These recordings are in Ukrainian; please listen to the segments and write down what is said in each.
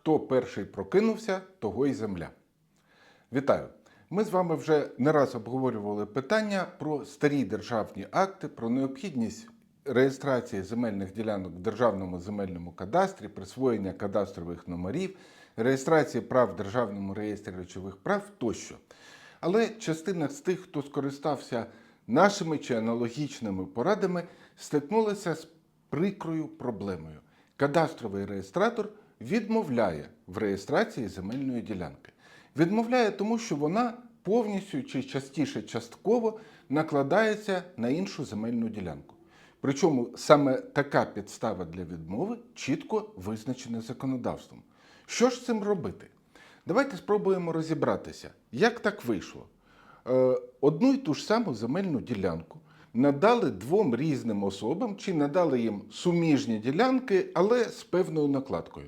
Хто перший прокинувся, того й земля. Вітаю! Ми з вами вже не раз обговорювали питання про старі державні акти, про необхідність реєстрації земельних ділянок в Державному земельному кадастрі, присвоєння кадастрових номерів, реєстрації прав в Державному реєстрі речових прав тощо. Але частина з тих, хто скористався нашими чи аналогічними порадами, стикнулася з прикрою проблемою. Кадастровий реєстратор відмовляє в реєстрації земельної ділянки. Відмовляє тому, що вона повністю чи частіше частково накладається на іншу земельну ділянку. Причому саме така підстава для відмови чітко визначена законодавством. Що ж цим робити? Давайте спробуємо розібратися, як так вийшло. Е, Одну й ту ж саму земельну ділянку надали двом різним особам чи надали їм суміжні ділянки, але з певною накладкою.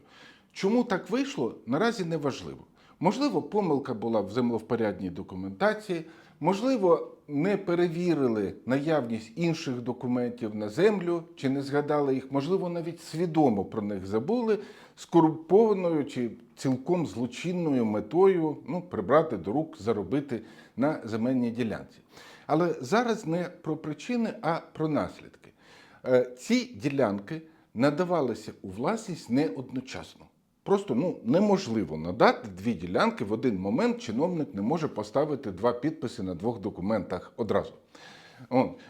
Чому так вийшло, наразі не важливо. Можливо, помилка була в землевпорядній документації, можливо, не перевірили наявність інших документів на землю, чи не згадали їх, можливо, навіть свідомо про них забули з корумпованою чи цілком злочинною метою ну, прибрати до рук, заробити на земельній ділянці. Але зараз не про причини, а про наслідки. Е, Ці ділянки надавалися у власність не одночасно. Просто ну, неможливо надати дві ділянки в один момент. Чиновник не може поставити два підписи на двох документах одразу.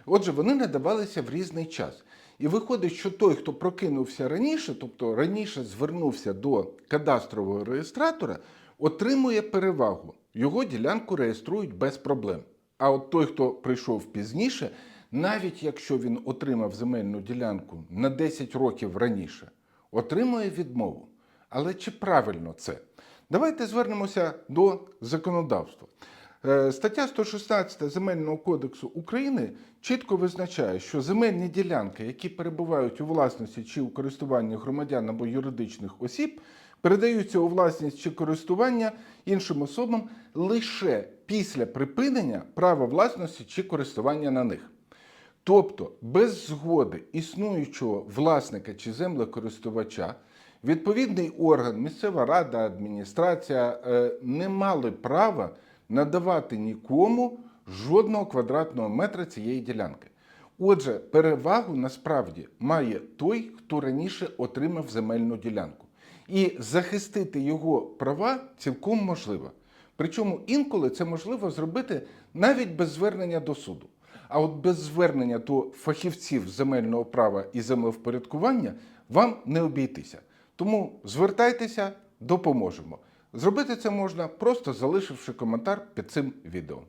Отже, вони надавалися в різний час. І виходить, що той, хто прокинувся раніше, тобто раніше звернувся до кадастрового реєстратора, отримує перевагу. Його ділянку реєструють без проблем. А от той, хто прийшов пізніше, навіть якщо він отримав земельну ділянку на 10 років раніше, отримує відмову. Але чи правильно це? Давайте звернемося до законодавства. Е, Стаття 116 Земельного кодексу України чітко визначає, що земельні ділянки, які перебувають у власності чи у користуванні громадян або юридичних осіб, передаються у власність чи користування іншим особам лише після припинення права власності чи користування на них. Тобто, без згоди існуючого власника чи землекористувача, відповідний орган, місцева рада, адміністрація е, не мали права надавати нікому жодного квадратного метра цієї ділянки. Отже, перевагу насправді має той, хто раніше отримав земельну ділянку. І захистити його права цілком можливо. Причому інколи це можливо зробити навіть без звернення до суду. А от без звернення до фахівців земельного права і землевпорядкування вам не обійтися. Тому звертайтеся, допоможемо. Зробити це можна просто залишивши коментар під цим відео.